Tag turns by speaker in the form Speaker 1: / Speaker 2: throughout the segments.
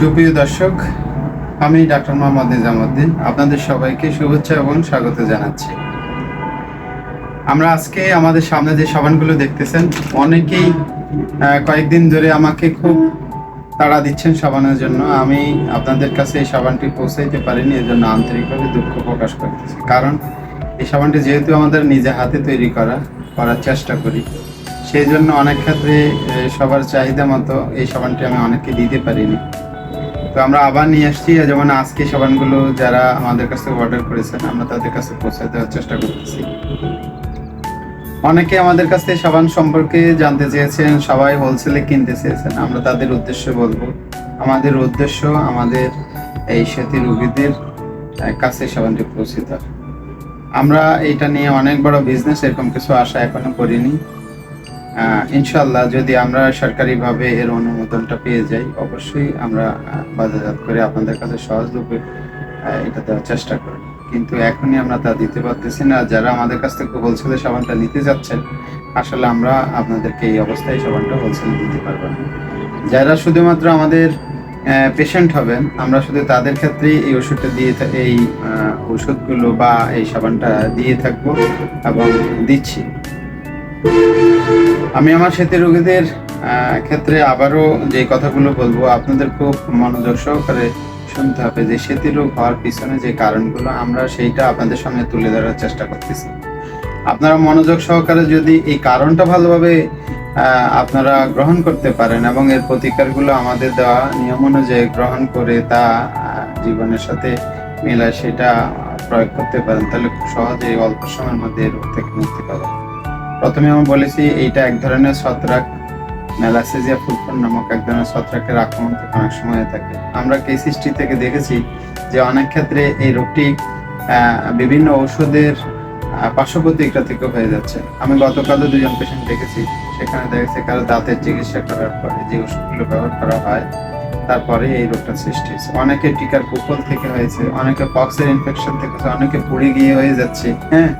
Speaker 1: সুপ্রিয় দর্শক, আমি ডাক্তার মোহাম্মদ নিজামুদ্দিন। আপনাদের সবাইকে শুভেচ্ছা এবং স্বাগত জানাচ্ছি। আমরা আজকে আমাদের সামনে যে সাবানগুলো দেখতেছেন, অনেকেই কয়েকদিন ধরে আমাকে খুব তাড়া দিচ্ছেন সাবানের জন্য। আমি আপনাদের কাছে এই সাবানটি পৌঁছাইতে পারিনি এর জন্য আন্তরিকভাবে দুঃখ প্রকাশ করতেছি। কারণ এই সাবানটি যেহেতু আমাদের নিজে হাতে তৈরি করা, করার চেষ্টা করি। সেই জন্য অনেক ক্ষেত্রে সবার চাহিদা মতো এই সাবানটি আমি অনেককে দিতে পারিনি। তো আমরা আবার নিয়ে আসছি। যেমন আজকে সাবানগুলো যারা আমাদের কাছ অর্ডার করেছেন, আমরা তাদের কাছে পৌঁছে দেওয়ার চেষ্টা করতেছি। অনেকে আমাদের কাছ সাবান সম্পর্কে জানতে চেয়েছেন, সবাই হোলসেলে কিনতে চেয়েছেন। আমরা তাদের উদ্দেশ্যে বলব, আমাদের উদ্দেশ্য আমাদের এই সেতী রুগীদের কাছে সাবানটি পৌঁছে দেওয়া আমরা এটা নিয়ে অনেক বড় বিজনেস এরকম কিছু আশা এখনও করিনি। ইনশাল্লাহ যদি আমরা সরকারিভাবে এর অনুমোদনটা পেয়ে যাই, অবশ্যই আমরা বাজারজাত করে আপনাদের কাছে সহজরূপে এটা দেওয়ার চেষ্টা করব। কিন্তু এখনই আমরা তা দিতে পারতেছি না। যারা আমাদের কাছ থেকে হোলসেলে সাবানটা নিতে যাচ্ছেন, আসলে আমরা আপনাদেরকে এই অবস্থায় সাবানটা হোলসেলে দিতে পারব না। যারা শুধুমাত্র আমাদের পেশেন্ট হবেন, আমরা শুধু তাদের ক্ষেত্রেই এই ওষুধটা দিয়ে এই ওষুধগুলো বা এই সাবানটা দিয়ে থাকব এবং দিচ্ছি। আমি আমার সেতু রোগীদের ক্ষেত্রে আবারও যে কথাগুলো বলব, আপনাদের খুব মনোযোগ সহকারে শুনতে হবে যে সেতু রোগ হওয়ার পিছনে যে কারণগুলো, আমরা সেইটা আপনাদের সামনে তুলে ধরার চেষ্টা করতেছি। আপনারা মনোযোগ সহকারে যদি এই কারণটা ভালোভাবে আপনারা গ্রহণ করতে পারেন এবং এর প্রতিকারগুলো আমাদের দেওয়া নিয়ম অনুযায়ী গ্রহণ করে তা জীবনের সাথে মেলায় সেটা প্রয়োগ করতে পারেন, তাহলে খুব সহজেই অল্প সময়ের মধ্যে রোগ থেকে মুক্তি পাবেন। প্রথমে আমি বলেছি এইটা এক ধরনের ছত্রাক। ম্যালাসেজিয়া ফুলফুল নামক এক ধরনের ছত্রাকের আক্রমণ থেকে অনেক সময় থাকে। আমরা কেস হিস্ট্রি থেকে দেখেছি যে অনেক ক্ষেত্রে এই রোগটি বিভিন্ন ঔষধের আহ, পার্শ্ব প্রতিক্রিয়া থেকে হয়ে যাচ্ছে। আমি গতকালও দুজন পেশেন্ট দেখেছি। সেখানে দেখেছি কারও দাঁতের চিকিৎসা করার পরে যে ওষুধগুলো ব্যবহার করা হয় তারপরে এই রোগটা সৃষ্টি হয়েছে। অনেকে টিকার কুফল থেকে হয়েছে অনেকে পক্সের ইনফেকশন থেকে অনেকে পুড়ে গিয়ে হয়ে যাচ্ছে হ্যাঁ?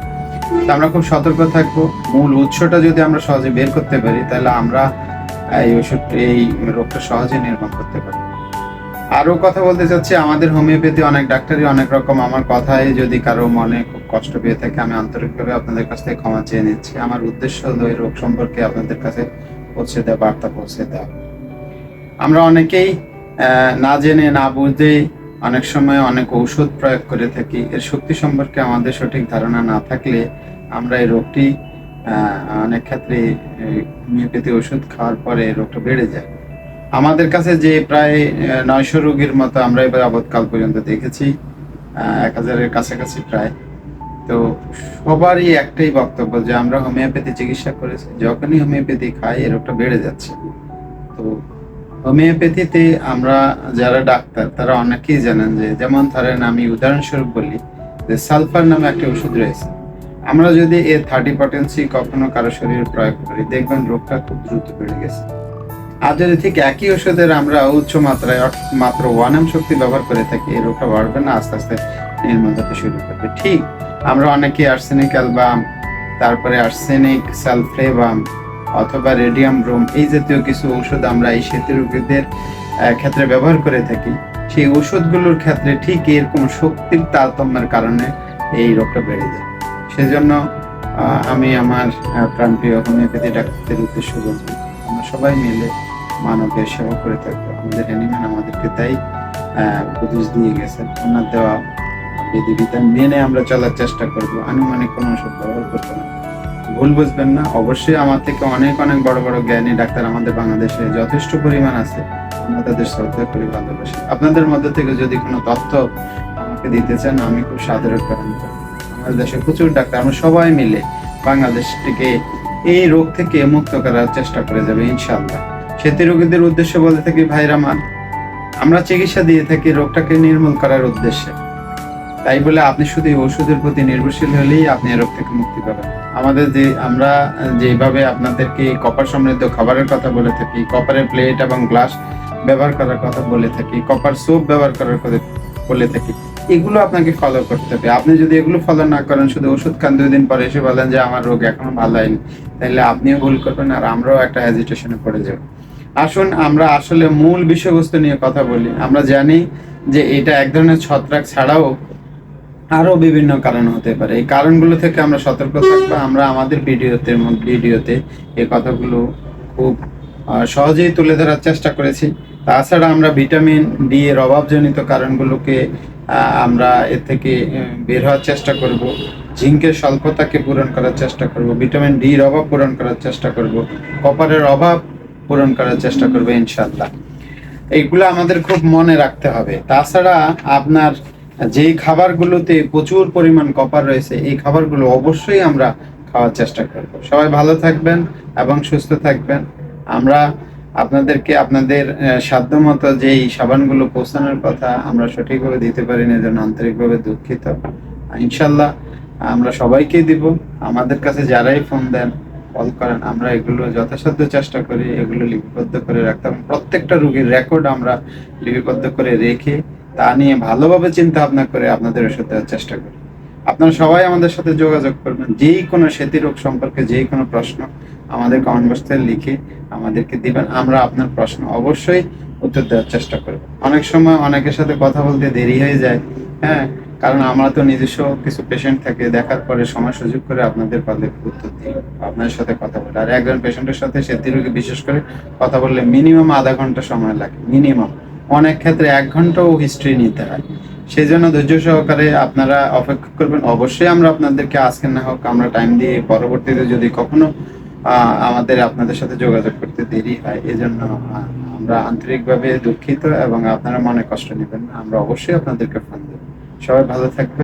Speaker 1: আমরা খুব সতর্ক থাকব। মূল উৎসটা যদি আমরা সহজে বের করতে পারি, তাহলে আমরা এই ওষুধ, এই রোগটা সহজে নির্মূল করতে পারি আরও কথা বলতে চাচ্ছি, আমাদের হোমিওপ্যাথি অনেক ডাক্তারই অনেক রকম। আমার কথায় যদি কারও মনে খুব কষ্ট পেয়ে থাকে, আমি আন্তরিকভাবে আপনাদের কাছ থেকে ক্ষমা চেয়ে নিচ্ছি। আমার উদ্দেশ্য হলো এই রোগ সম্পর্কে আপনাদের কাছে পৌঁছে দেওয়া, বার্তা পৌঁছে দেওয়া। আমরা অনেকেই না জেনে, না বুঝে অনেক সময় অনেক ঔষধ প্রয়োগ করে থাকি। এর শক্তি সম্পর্কে আমাদের সঠিক ধারণা না থাকলে আমরা এই রোগটি অনেক ক্ষেত্রে হোমিওপ্যাথি ওষুধ খাওয়ার পরে রোগটা বেড়ে যায়। আমাদের কাছে যে প্রায় নয়শো রোগীর মতো আমরা এবার আবৎকাল পর্যন্ত দেখেছি এক হাজারের কাছাকাছি প্রায়। তো সবারই একটাই বক্তব্য যে আমরা হোমিওপ্যাথি চিকিৎসা করেছি, যখনই হোমিওপ্যাথি খাই এই রোগটা বেড়ে যাচ্ছে। তো হোমিওপ্যাথিতে আমরা যারা ডাক্তার, তারা অনেকেই জানেন যে, যেমন ধরেন আমি উদাহরণস্বরূপ বলি যে, সালফার নামে একটা ওষুধ রয়েছে। আমরা যদি এর থার্টি পটেন্সি কখনো কারও শরীরে প্রয়োগ করি, দেখবেন রোগটা খুব দ্রুত বেড়ে গেছে। আর যদি ঠিক একই ওষুধের আমরা উচ্চ মাত্রায় মাত্র ওয়ান এম শক্তি ব্যবহার করে থাকি, এই রোগটা বাড়বে না, আস্তে আস্তে নির্মূল হতে শুরু করবে। ঠিক, আমরা অনেকে আর্সেনিক অ্যালবাম তারপরে আর্সেনিক সালফ্লেবাম অথবা রেডিয়াম ব্রোম এই জাতীয় কিছু ঔষধ আমরা এই সেতু রোগীদের ক্ষেত্রে ব্যবহার করে থাকি। সেই ওষুধগুলোর ক্ষেত্রে ঠিক এরকম শক্তির তারতম্যের কারণে এই রোগটা বেড়ে যায়। সেজন্য আমি আমার প্রাণপ্রিয় হোমিওপ্যাথি ডাক্তারদের উদ্দেশ্য বলব আমরা সবাই মিলে মানবের সেবা করে থাকব। আমাদের অ্যানিম্যান আমাদেরকে তাই উপদেশ দিয়ে গেছেন। ওনার দেওয়া বিধিবিধান মেনে আমরা চলার চেষ্টা করব। আনুমানিক কোনো ওষুধ ব্যবহার করব না। ভুল বুঝবেন না। অবশ্যই আমার থেকে অনেক অনেক বড় বড় জ্ঞানী ডাক্তার আমাদের বাংলাদেশে যথেষ্ট পরিমাণ আছে। আমরা তাদের শ্রদ্ধা করি ভালোবাসি। আপনাদের মধ্যে থেকে যদি কোনো তথ্য আমাকে দিতে চান, আমি খুব সাদরের কারণ করব আমাদের দেশে প্রচুর ডাক্তার, আমরা সবাই মিলে বাংলাদেশটিকে এই রোগ থেকে মুক্ত করার চেষ্টা করে যাবে, ইনশাআল্লাহ। সেতু রোগীদের উদ্দেশ্য বলে থাকি ভাইরা মান আমরা চিকিৎসা দিয়ে থাকি রোগটাকে নির্মূল করার উদ্দেশ্যে। তাই বলে আপনি শুধু ওষুধের প্রতি নির্ভরশীল হলেই আপনি রোগ থেকে মুক্তি পাবেন। আমাদের যে আমরা যেভাবে আপনাদেরকে কপার সমৃদ্ধ খাবারের কথা বলে থাকি কপারের প্লেট এবং গ্লাস ব্যবহার করার কথা বলে থাকি কপার সোপ ব্যবহার করার কথা বলে থাকি, এগুলো আপনাকে ফলো করতে হবে। আপনি যদি এগুলো ফলো না করেন, শুধু ওষুধ খান দুই দিন পরে, এসে বলেন যে আমার রোগ এখনও ভালো হয়নি, তাহলে আপনিও ভুল করবেন আর আমরাও একটা হেজিটেশনে পড়ে যাব। আসুন, আমরা আসলে মূল বিষয়বস্তু নিয়ে কথা বলি। আমরা জানি যে এটা এক ধরনের ছত্রাক ছাড়াও আরও বিভিন্ন কারণ হতে পারে। এই কারণগুলো থেকে আমরা সতর্ক থাকব। আমরা আমাদের ভিডিওতে ভিডিওতে এই কথাগুলো খুব সহজেই তুলে ধরার চেষ্টা করেছি। তাছাড়া আমরা ভিটামিন ডি এর অভাবজনিত কারণগুলোকে আমরা এর থেকে বের হওয়ার চেষ্টা করব। জিঙ্কের স্বল্পতাকে পূরণ করার চেষ্টা করব। ভিটামিন ডি এর অভাব পূরণ করার চেষ্টা করব। কপারের অভাব পূরণ করার চেষ্টা করব ইনশাল্লাহ এইগুলো আমাদের খুব মনে রাখতে হবে। তাছাড়া আপনার যেই খাবারগুলোতে প্রচুর পরিমাণ কপার রয়েছে, এই খাবারগুলো অবশ্যই আমরা খাওয়ার চেষ্টা করব। সবাই ভালো থাকবেন এবং সুস্থ থাকবেন। আমরা আপনাদেরকে আপনাদের সাধ্যমতো যেই সাবানগুলো পৌঁছানোর কথা আমরা সঠিকভাবে দিতে পারি না যেন আন্তরিকভাবে দুঃখিত। ইনশাল্লাহ আমরা সবাইকেই দিব। আমাদের কাছে যারাই ফোন দেন, কল করেন, আমরা এগুলো যথাসাধ্য চেষ্টা করি, এগুলো লিপিবদ্ধ করে রাখতাম প্রত্যেকটা রুগীর রেকর্ড আমরা লিপিবদ্ধ করে রেখে তা নিয়ে ভালোভাবে চিন্তা ভাবনা করে আপনাদের ওষুধ দেওয়ার চেষ্টা করি। আপনারা সবাই আমাদের সাথে যোগাযোগ করবেন। যেই কোনো সেতী রোগ সম্পর্কে যেই কোনো প্রশ্ন আমাদের কমেন্ট বক্সে লিখে আমাদেরকে দিবেন। আমরা আপনার প্রশ্ন অবশ্যই উত্তর দেওয়ার চেষ্টা করব। অনেক সময় অনেকের সাথে কথা বলতে দেরি হয়ে যায় হ্যাঁ? কারণ আমরা তো নিজস্ব কিছু পেশেন্ট থাকে, দেখার পরে সময় সুযোগ করে আপনাদের কলের উত্তর দিই, আপনাদের সাথে কথা বলি। আর একজন পেশেন্টের সাথে সেতী রোগী বিশেষ করে কথা বললে মিনিমাম আধা ঘণ্টা সময় লাগে মিনিমাম অনেক ক্ষেত্রে এক ঘন্টাও হিস্ট্রি নিতে হয়। সেই জন্য ধৈর্য সহকারে আপনারা অপেক্ষা করবেন। অবশ্যই আমরা আপনাদেরকে আজকে না হোক আমরা টাইম দিয়ে পরবর্তীতে যদি কখনো আমাদের আপনাদের সাথে যোগাযোগ করতে দেরি হয়, এজন্য আমরা আন্তরিকভাবে দুঃখিত এবং আপনারা মনে কষ্ট নেবেন আমরা অবশ্যই আপনাদেরকে ফোন দেব। সবাই ভালো থাকবেন।